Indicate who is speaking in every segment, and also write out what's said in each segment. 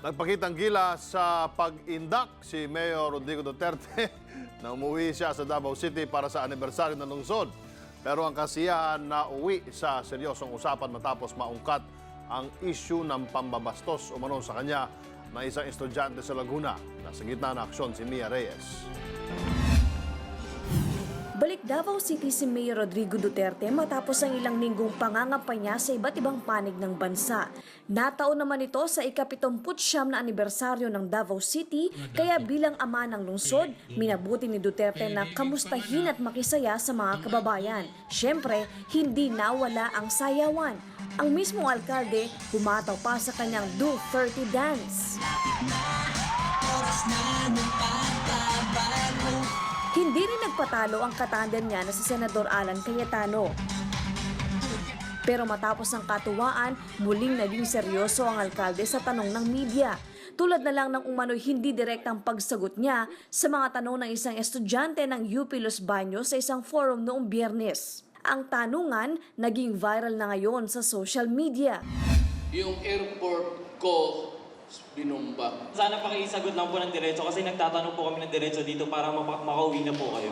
Speaker 1: Nagpakitang gila sa pag-indak si Mayor Rodrigo Duterte na umuwi siya sa Davao City para sa anibersaryo ng lungsod. Pero ang kasiyahan na uwi sa seryosong usapan matapos maungkat ang issue ng pambabastos umano sa kanya na isang estudyante sa Laguna. Nasa gitna ng aksyon si Mia Reyes.
Speaker 2: Balik Davao City si Mayor Rodrigo Duterte matapos ang ilang linggong pangangampanya sa iba't ibang panig ng bansa. Nataon naman ito sa ikapitumputsyam na anibersaryo ng Davao City, kaya bilang ama ng lungsod, minabuti ni Duterte na kamustahin at makisaya sa mga kababayan. Siyempre, hindi nawala ang sayawan. Ang mismong alkalde, humataw pa sa kanyang Do 30 dance. Hindi rin nagpatalo ang katandem niya na si Senador Alan Cayetano. Pero matapos ang katuwaan, muling naging seryoso ang alkalde sa tanong ng media. Tulad na lang ng umano'y hindi direktang pagsagot niya sa mga tanong ng isang estudyante ng UP Los Baños sa isang forum noong biyernes. Ang tanungan naging viral na ngayon sa social media.
Speaker 3: Yung airport ko, binumba.
Speaker 4: Sana pakisagot lang po ng diretso kasi nagtatanong po kami ng diretso dito para mapa- makauwi na po kayo.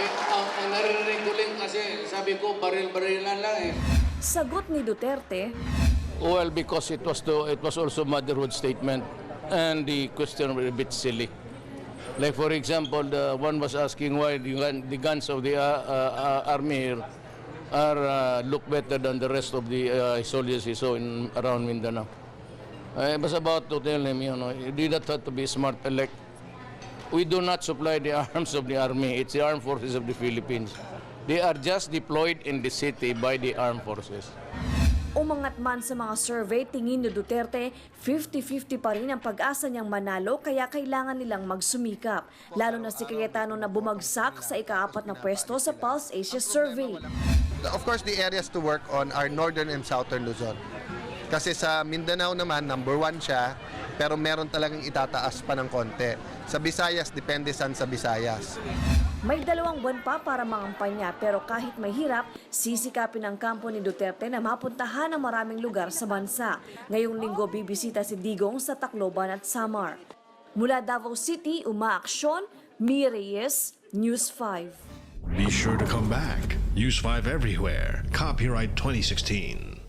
Speaker 3: Eh, ang, ang naririnig ko lang kasi, sabi ko, baril-barilan lang eh.
Speaker 2: Sagot ni Duterte,
Speaker 5: Well, because it was to, it was also motherhood statement, and the question were a bit silly. Like for example, the one was asking why the, gun, the guns of the uh, uh, army here are uh, look better than the rest of the uh, soldiers he saw in around Mindanao. I was about to tell him, you know, you did not have to be smart elect. We do not supply the arms of the army. It's the armed forces of the Philippines. They are just deployed in the city by the armed forces.
Speaker 2: Umangat man sa mga survey, tingin ni Duterte, 50-50 pa rin ang pag-asa niyang manalo kaya kailangan nilang magsumikap. Lalo na si Cayetano na bumagsak sa ikaapat na pwesto sa Pulse Asia Survey.
Speaker 6: Of course, the areas to work on are northern and southern Luzon. Kasi sa Mindanao naman, number one siya, pero meron talagang itataas pa ng konti. Sa Visayas, depende saan sa Visayas.
Speaker 2: May dalawang buwan pa para mangampanya pero kahit mahirap, sisikapin ang kampo ni Duterte na mapuntahan ang maraming lugar sa bansa. Ngayong linggo bibisita si Digong sa Tacloban at Samar. Mula Davao City, umaaksyon, Mi Reyes, News 5.
Speaker 7: Be sure to come back. Use 5 everywhere. Copyright 2016.